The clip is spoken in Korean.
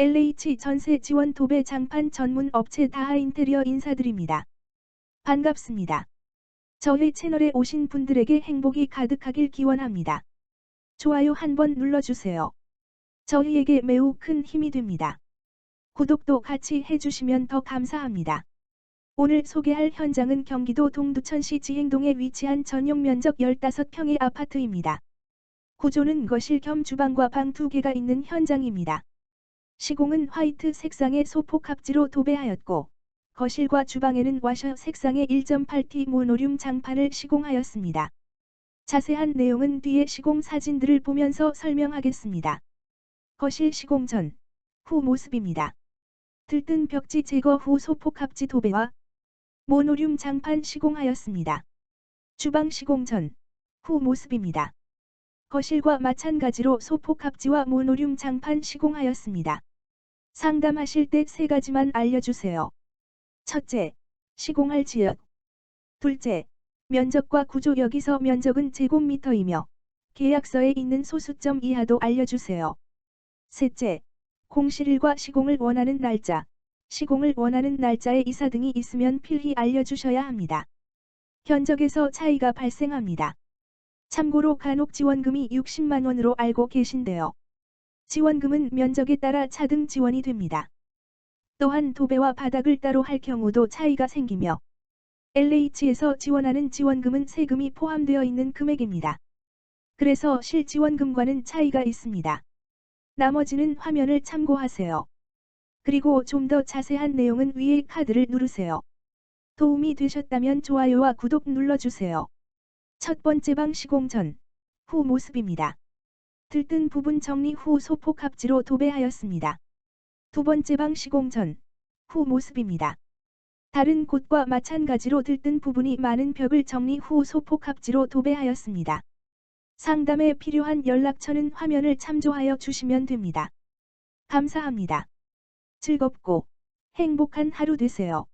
LH 전세 지원 도배 장판 전문 업체 다하 인테리어 인사드립니다. 반갑습니다. 저희 채널에 오신 분들에게 행복이 가득하길 기원합니다. 좋아요 한번 눌러주세요. 저희에게 매우 큰 힘이 됩니다. 구독도 같이 해주시면 더 감사합니다. 오늘 소개할 현장은 경기도 동두천시 지행동에 위치한 전용 면적 15평의 아파트입니다. 구조는 거실 겸 주방과 방두 개가 있는 현장입니다. 시공은 화이트 색상의 소폭 합지로 도배하였고 거실과 주방에는 와셔 색상의 1.8T 모노륨 장판을 시공하였습니다. 자세한 내용은 뒤에 시공 사진들을 보면서 설명하겠습니다. 거실 시공 전, 후 모습입니다. 들뜬 벽지 제거 후 소폭 합지 도배와 모노륨 장판 시공하였습니다. 주방 시공 전, 후 모습입니다. 거실과 마찬가지로 소폭 합지와 모노륨 장판 시공하였습니다. 상담하실 때 세 가지만 알려주세요. 첫째, 시공할 지역. 둘째, 면적과 구조 여기서 면적은 제곱미터이며 계약서에 있는 소수점 이하도 알려주세요. 셋째, 공실일과 시공을 원하는 날짜, 시공을 원하는 날짜의 이사 등이 있으면 필히 알려주셔야 합니다. 견적에서 차이가 발생합니다. 참고로 간혹 지원금이 60만원으로 알고 계신데요. 지원금은 면적에 따라 차등 지원이 됩니다. 또한 도배와 바닥을 따로 할 경우도 차이가 생기며 LH에서 지원하는 지원금은 세금이 포함되어 있는 금액입니다. 그래서 실지원금과는 차이가 있습니다. 나머지는 화면을 참고하세요. 그리고 좀 더 자세한 내용은 위의 카드를 누르세요. 도움이 되셨다면 좋아요와 구독 눌러주세요. 첫 번째 방 시공 전, 후 모습입니다. 들뜬 부분 정리 후 소폭 합지로 도배하였습니다. 두 번째 방 시공 전, 후 모습입니다. 다른 곳과 마찬가지로 들뜬 부분이 많은 벽을 정리 후 소폭 합지로 도배하였습니다. 상담에 필요한 연락처는 화면을 참조하여 주시면 됩니다. 감사합니다. 즐겁고 행복한 하루 되세요.